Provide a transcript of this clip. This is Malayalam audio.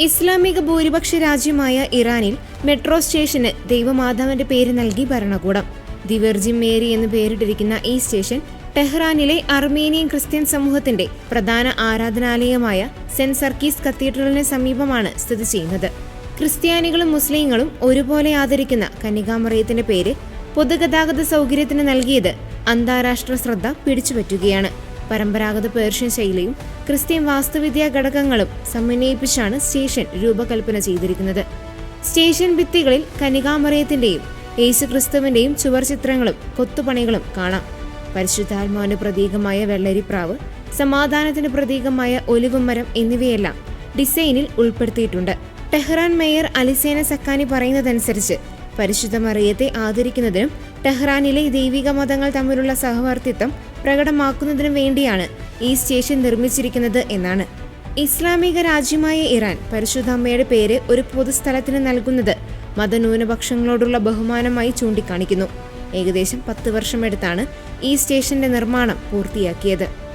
ഇസ്ലാമിക ഭൂരിപക്ഷ രാജ്യമായ ഇറാനിൽ മെട്രോ സ്റ്റേഷന് ദൈവമാതാവിന്റെ പേര് നൽകി ഭരണകൂടം. ദിവർജി മേരി എന്ന് പേരിട്ടിരിക്കുന്ന ഈ സ്റ്റേഷൻ ടെഹ്റാനിലെ അർമേനിയൻ ക്രിസ്ത്യൻ സമൂഹത്തിന്റെ പ്രധാന ആരാധനാലയമായ സെന്റ് സർക്കീസ് കത്തീഡ്രലിന് സമീപമാണ് സ്ഥിതി ചെയ്യുന്നത്. ക്രിസ്ത്യാനികളും മുസ്ലിങ്ങളും ഒരുപോലെ ആദരിക്കുന്ന കന്യകാമറയത്തിന്റെ പേര് പൊതുഗതാഗത സൗകര്യത്തിന് നൽകിയത് അന്താരാഷ്ട്ര ശ്രദ്ധ പിടിച്ചുപറ്റുകയാണ്. പരമ്പരാഗത പേർഷ്യൻ ശൈലിയും ക്രിസ്ത്യൻ വാസ്തുവിദ്യാ ഘടകങ്ങളും സമന്വയിപ്പിച്ചാണ് സ്റ്റേഷൻ രൂപകൽപ്പന ചെയ്തിരിക്കുന്നത്. സ്റ്റേഷൻ ഭിത്തികളിൽ കനികാമറയത്തിന്റെയും യേശുക്രിസ്തുവിന്റെയും ചുവർ ചിത്രങ്ങളും കൊത്തുപണികളും കാണാം. പരിശുദ്ധാത്മാവിന് പ്രതീകമായ വെള്ളരിപ്രാവ് സമാധാനത്തിന് പ്രതീകമായ ഒലിവുമരം എന്നിവയെല്ലാം ഡിസൈനിൽ ഉൾപ്പെടുത്തിയിട്ടുണ്ട്. ടെഹ്റാൻ മേയർ അലിസേന സക്കാനി പറയുന്നതനുസരിച്ച് പരിശുദ്ധ മറിയത്തെ ആദരിക്കുന്നതിനും ടെഹ്റാനിലെ ദൈവിക മതങ്ങൾ തമ്മിലുള്ള സഹവർത്തിത്വം പ്രകടമാക്കുന്നതിനും വേണ്ടിയാണ് ഈ സ്റ്റേഷൻ നിർമ്മിച്ചിരിക്കുന്നത് എന്നാണ്. ഇസ്ലാമിക രാജ്യമായ ഇറാൻ പരിശുദ്ധ അമ്മയുടെ പേര് ഒരു പൊതുസ്ഥലത്തിന് നൽകുന്നത് മതന്യൂനപക്ഷങ്ങളോടുള്ള ബഹുമാനമായി ചൂണ്ടിക്കാണിക്കുന്നു. ഏകദേശം പത്ത് വർഷമെടുത്താണ് ഈ സ്റ്റേഷന്റെ നിർമ്മാണം പൂർത്തിയാക്കിയത്.